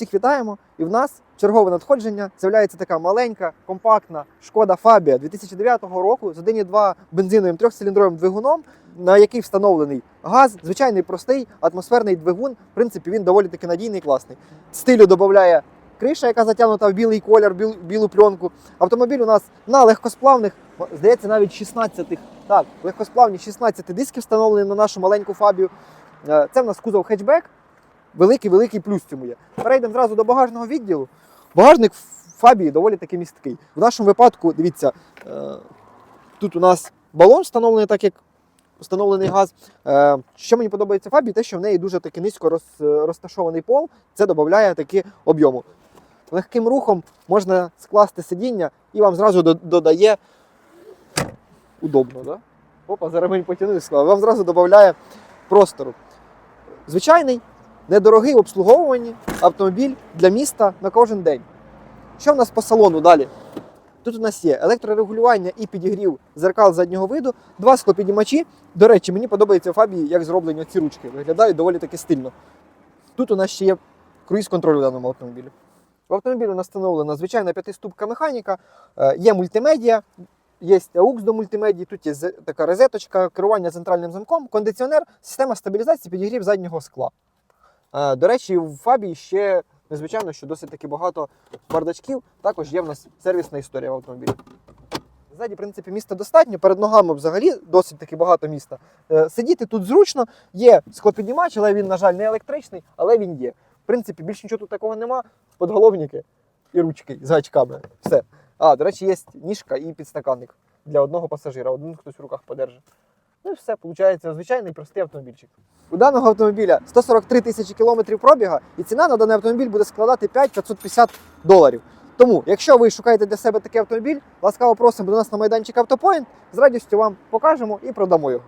Всіх вітаємо! І в нас чергове надходження. З'являється така маленька, компактна шкода Фабія 2009 року з 1,2 бензиновим трьохциліндровим двигуном, на який встановлений газ, звичайний простий атмосферний двигун. В принципі, він доволі таки надійний і класний. Стилю додає криша, яка затягнута в білий колір, біл- білу пленку. Автомобіль у нас на легкосплавних, здається, навіть 16 так, легкосплавні 16 дисків встановлені на нашу маленьку фабію. Е, Це в нас кузов хетчбек. Великий великий плюс цьому є. Перейдемо зразу до багажного відділу. Багажник в фабії доволі таки місткий. В нашому випадку, дивіться, е, тут у нас балон встановлений, так як встановлений газ. Е, Що мені подобається фабії, те, що в неї дуже таки низько розташований пол, це додає таки об'єму. Легким рухом можна скласти сидіння і вам зразу додає удобно, да? Опа, за ремень потягнув і склав. Вам зразу додає простору. Звичайний, недорогий в обслуговуванні автомобіль для міста на кожен день. Що в нас по салону далі? Тут у нас є електрорегулювання і підігрів зеркал заднього виду, два склопідіймачі. До речі, мені подобається Фабії, як зроблені ці ручки. Виглядають доволі таки стильно. Тут у нас ще є круїз-контроль у даному автомобілі. В автомобілі у нас встановлена звичайна п'ятиступка механіка, е, є мультимедіа, є AUX до мультимедії, тут є така розеточка, керування центральним замком, кондиціонер, система стабілізації, підігрів заднього скла. Е, До речі, в Фабії ще незвичайно, що досить таки багато бардачків. Також є в нас сервісна історія в автомобілі. Ззаді, в принципі, міста достатньо. Перед ногами взагалі досить таки багато міста. Е, Сидіти тут зручно, є склопіднімач, але він, на жаль, не електричний, але він є. В принципі, більше нічого тут такого нема. Подголовники і ручки з гачками. Все. А, до речі, є ніжка і підстаканник для одного пасажира. Один хтось в руках подержить. Ну і все, виходить, звичайний простий автомобільчик. У даного автомобіля 143 тисячі кілометрів пробіга, і ціна на даний автомобіль буде складати 5550 доларів. Тому, якщо ви шукаєте для себе такий автомобіль, ласкаво просимо до нас на майданчик Автопоінт. З радістю вам покажемо і продамо його.